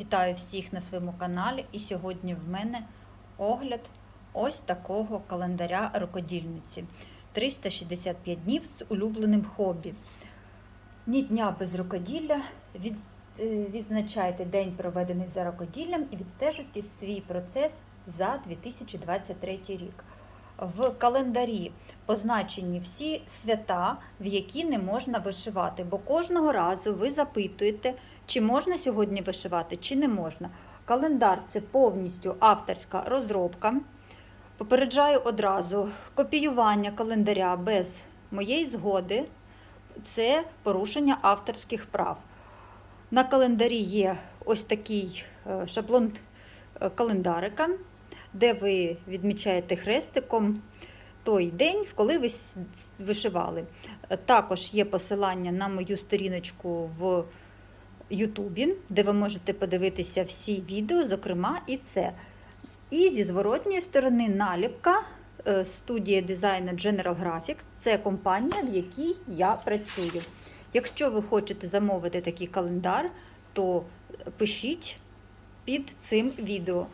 Вітаю всіх на своєму каналі. І сьогодні в мене огляд ось такого календаря рукодільниці. 365 днів з улюбленим хобі. Ні дня без рукоділля. Від, е, відзначайте день, проведений за рукоділлям, і відстежуйте свій процес за 2023 рік. В календарі позначені всі свята, в які не можна вишивати, бо кожного разу ви запитуєте, чи можна сьогодні вишивати, чи не можна. Календар це повністю авторська розробка. Попереджаю одразу, копіювання календаря без моєї згоди це порушення авторських прав. На календарі є ось такий е, шаблон е, календарика, де ви відмічаєте хрестиком той день, коли ви вишивали. Також є посилання на мою сторіночку в Ютубі, де ви можете подивитися всі відео, зокрема і це. І зі зворотньої сторони наліпка е, студія дизайну General Graphics. Це компанія, в якій я працюю. Якщо ви хочете замовити такий календар, то пишіть під цим відео.